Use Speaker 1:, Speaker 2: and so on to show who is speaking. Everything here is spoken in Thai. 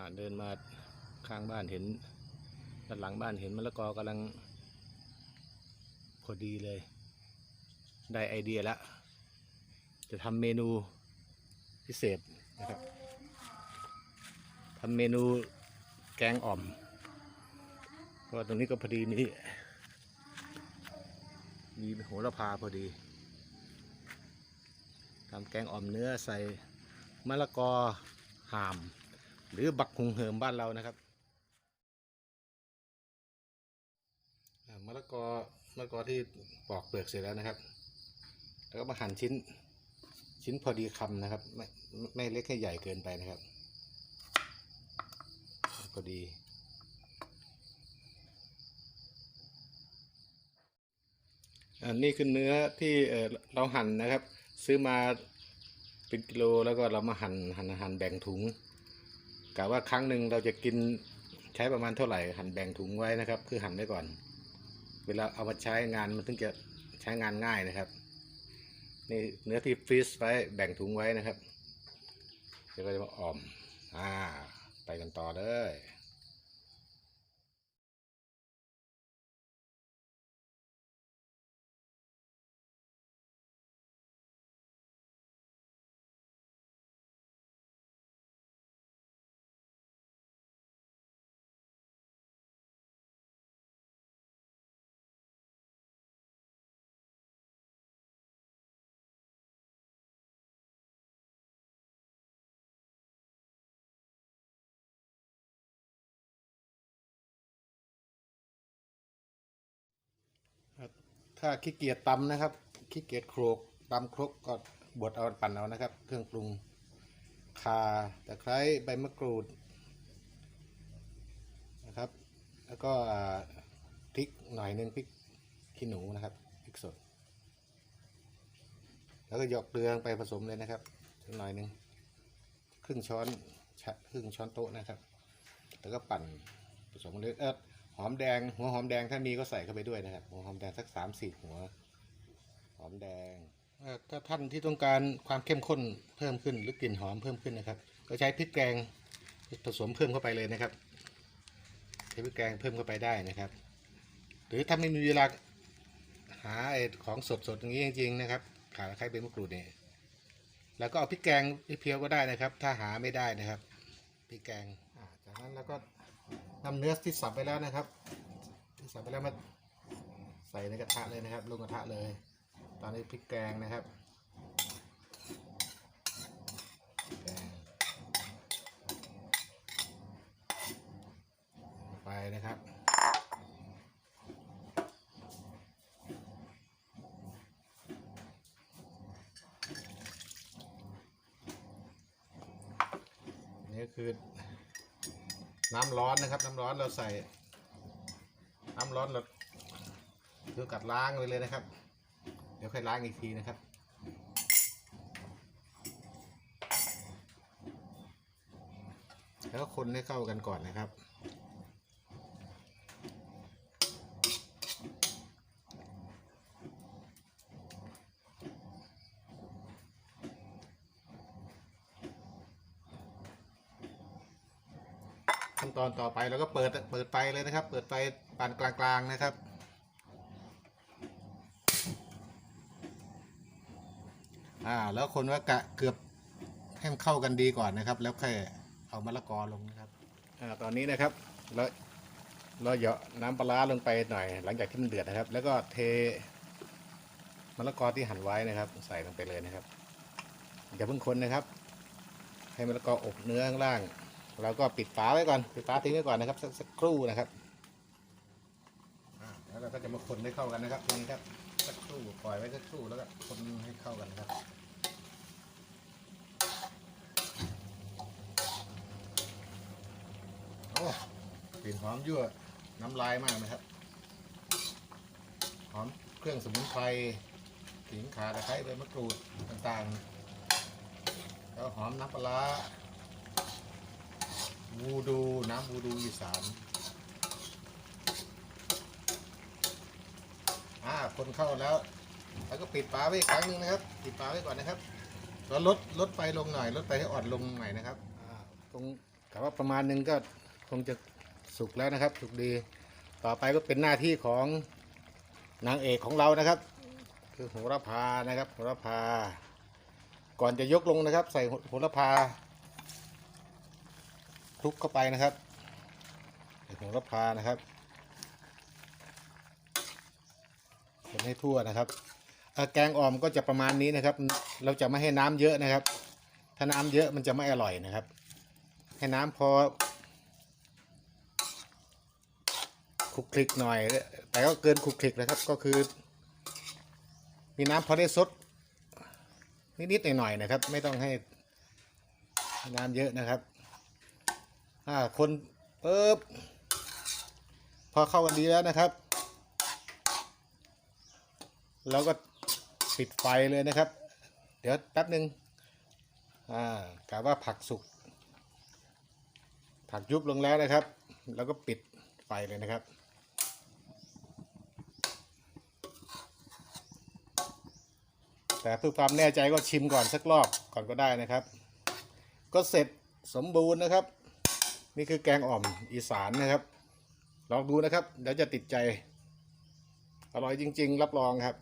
Speaker 1: อ่าเดินมาข้างบ้านเห็นด้านหลังบ้านเห็นมะละกอกำลัง พอดีเลย ได้ไอเดียแล้วจะทำเมนูพิเศษนะครับทำเมนูแกงอ่อมเพราะตรงนี้ก็พอดีมีมีโหระพาพอดีทำแกงอ่อมเนื้อใส่มะละกอห่าม หรือบักหุงเหิมบ้านเรานะครับมะละกอมะละกอที่ปอกเปลือกเสร็จแล้วนะครับ แล้วก็มาหั่นชิ้นชิ้นพอดีคำนะครับ ไม่ไม่เล็กให้ใหญ่เกินไปนะครับ พอดีอันนี้คือเนื้อที่เอ่อเราหั่นนะครับ ซื้อมาเป็นกิโลแล้วก็เรามาหั่นหั่นหั่นแบ่งถุง กะว่าครั้งหนึ่งเราจะกินใช้ประมาณเท่าไหร่หั่นแบ่งถุงไว้นะครับ คือหั่นไว้ก่อน เวลาเอามาใช้งานมันถึงจะใช้งานง่ายนะครับนี่เนื้อที่ฟรีซไว้แบ่งถุงไว้นะครับเดี๋ยวเราจะมาอ่อมอ่าไปกันต่อเลย ถ้าขี้เกียจตำนะครับขี้เกียจโขลกตำครกก็บดเอาปั่นเอานะครับ เครื่องปรุงข่าตะไคร้ใบมะกรูดนะครับ แล้วก็พริกหน่อยหนึงพริกขี้หนูนะครับพริกสด แล้วก็หยอกเกลือไปผสมเลยนะครับสักหน่อยหนึงครึ่งช้อนครึ่งช้อนโต๊ะนะครับ แล้วก็ปั่นผสมกันเลยเออ หอมแดง หัวหอมแดงถ้ามีก็ใส่เข้าไปด้วยนะครับ หัวหอมแดงสักสามสี่หัว หอมแดงเอ่อถ้าท่านที่ต้องการความเข้มข้นเพิ่มขึ้นหรือกลิ่นหอมเพิ่มขึ้นนะครับ ก็ใช้พริกแกงผสมเพิ่มเข้าไปเลยนะครับใช้พริกแกงเพิ่มเข้าไปได้นะครับ หรือถ้าไม่มีเวลาหาไอ้ของสดๆอย่างนี้จริงๆนะครับขาตะไคร้เป็นมะกรูดเนี่ยแล้วก็เอาพริกแกงเพียวๆก็ได้นะครับ ถ้าหาไม่ได้นะครับพริกแกงอ่าจากนั้นเราก็ นำเนื้อที่สับไปแล้วนะครับ ที่สับไปแล้วมาใส่ในกระทะเลยนะครับ ลงกระทะเลย ตอนนี้พริกแกงนะครับแกงไปนะครับนี่คือ น้ำร้อนนะครับ น้ำร้อนเราใส่ น้ำร้อนเราคือกัดล้างไปเลยนะครับ เดี๋ยวค่อยล้างอีกทีนะครับแล้วคนให้เข้ากันก่อนนะครับ ขั้นตอนต่อไปเราก็เปิดเปิดไฟเลยนะครับ เปิดไฟปานกลางๆนะครับ อ่าแล้วคนว่ากะเกือบให้มันเข้ากันดีก่อนนะครับ แล้วค่อยเอามะละกอลงนะครับอ่าตอนนี้นะครับเราเราเหยาะน้ำปลาร้าลงไปหน่อย หลังจากที่มันเดือดนะครับ แล้วก็เทมะละกอที่หั่นไว้นะครับ ใส่ลงไปเลยนะครับอย่าเพิ่งคนนะครับ ให้มะละกออบเนื้อข้างล่าง เราก็ปิดฝาไว้ก่อนปิดฝาทิ้งไว้ก่อนนะครับสักสักครู่นะครับแล้วเราก็จะมาคนให้เข้ากันนะครับทีนี้ครับสักครู่ปล่อยไว้สักครู่แล้วก็คนให้เข้ากันนะครับโอ้กลิ่นหอมยั่วน้ำลายมากนะครับหอมเครื่องสมุนไพรขิงขาตะไคร้ใบมะกรูดต่างๆแล้วหอมน้ำปลาร้า วูดูน้ำวูดูอีสานอ่าคนเข้าแล้ว แล้วก็ปิดฝาไว้อีกครั้งหนึงนะครับ ปิดฝาไว้ก่อนนะครับแล้วลดลดไฟลงหน่อยลดไฟให้อ่อนลงหน่อยนะครับอ่าตรงกะว่าประมาณหนึงก็คงจะสุกแล้วนะครับ สุกดี ต่อไปก็เป็นหน้าที่ของนางเอกของเรานะครับ คือโหระพานะครับโหระพา ก่อนจะยกลงนะครับ ใส่โหระพา คลุกเข้าไปนะครับใส่โหระพานะครับคนให้ทั่วนะครับแกงอ่อมก็จะประมาณนี้นะครับ เราจะไม่ให้น้ำเยอะนะครับ ถ้าน้ำเยอะมันจะไม่อร่อยนะครับ ให้น้ำพอคลุกคลิกหน่อย แต่ก็เกินคลุกคลิกนะครับ ก็คือ มีน้ำพอได้ซดนิดๆหน่อยๆนะครับ ไม่ต้องให้น้ำเยอะนะครับ่าคนปึ๊บพอเข้ากันดีแล้วนะครับ เราก็ปิดไฟเลยนะครับ เดี๋ยวแป๊บหนึ่งอ่ากะว่าผักสุก ผักยุบลงแล้วนะครับ แล้วก็ปิดไฟเลยนะครับแต่เพื่อความแน่ใจก็ชิมก่อนสักรอบก่อนก็ได้นะครับ ก็เสร็จสมบูรณ์นะครับ นี่คือแกงอ่อมอีสานนะครับ ลองดูนะครับเดี๋ยวจะติดใจ อร่อยจริง ๆ รับรองครับ